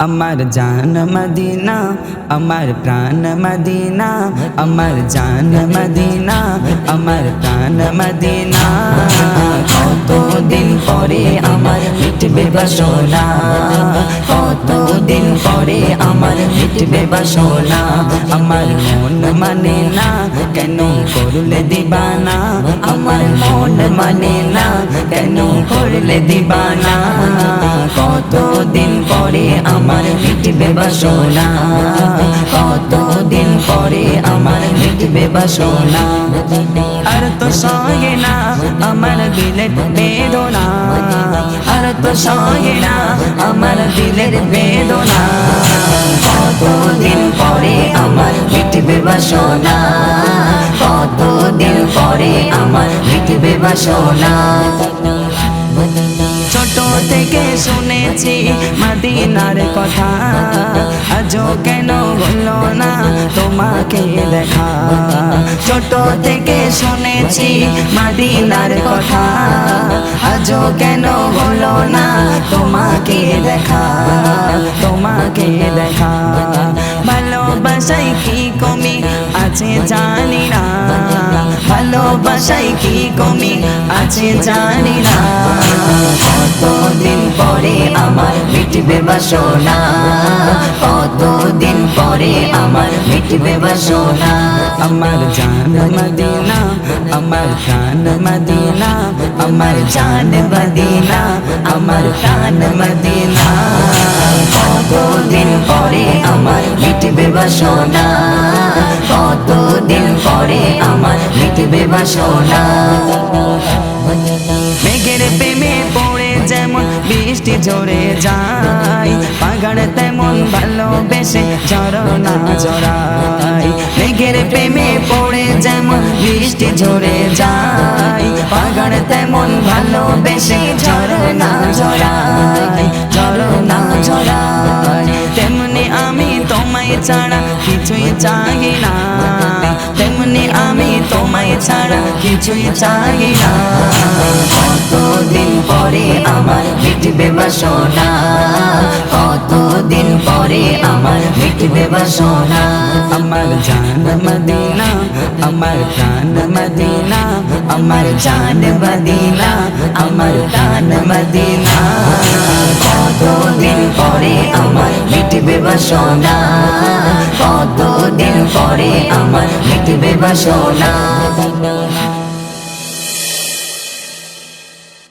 আমার জান মদিনা আমার প্রাণ মদিনা আমার জান মদিনা আমার প্রাণ মদিনা কতদিন পরে আমার মিটবে বাসনা কতদিন পরে আমার মিটবে বাসনা আমার মন মানে না কেন করলে দিবানা আমার মন মানে না কেন করলে দিবানা আমার মিটবে বাসনা। কতদিন পরে আমার মিটবে বাসনা। আর তো সঙ্গে না আমার দিলের বেদনা। আর তো সঙ্গে না আমার দিলের বেদনা। কতদিন পরে আমার মিটবে বাসনা। কতদিন পরে আমার মিটবে বাসনা। ছোট থেকে শুনেছি মাদিনার কথা। আজও কেন হলো না তোমাকে দেখা? ছোট থেকে শুনেছি মাদিনার কথা। আজও কেন হলো না তোমাকে দেখা? তোমাকে দেখা। ভালোবাসাই কি কমি আছে জানি না। ভালোবাসাই কি কমি আছে জানি না। কতদিন পরে আমার মিটবে বাসনা কতদিন পরে আমার মিটবে বাসনা আমার জান মদিনা, আমার প্রাণ মদিনা, আমার জান মদিনা, আমার প্রাণ মদিনা। কতদিন পরে আমার মিটবে বাসনা কতদিন পরে আমার মিটবে মেঘের প্রেমে পড়ে যেমন বৃষ্টি ঝরে যায় পাগাড় তেমন ভালোবেসে ঝরনা জড়াই মেঘের প্রেমে পড়ে যেমন বৃষ্টি ঝরে যায় পাগাড় তেমন ভালোবেসে ঝরনা জড়াই ঝরনা জড়াই তেমনি আমি তোমায় ছাড়া কিছুই চাই না। তেমনি আমি তোমায় ছাড়া কিছুই চাই না। কতদিন পরে আমার মিটবে বাসনা কতদিন পরে আমার মিটবে বাসনা আমার জান মদিনা আমার প্রাণ মদিনা আমার জান মদিনা আমার প্রাণ মদিনা। কতদিন পরে আমার মিটবে বাসনা কতদিন পরে আমার মিটবে বাসনা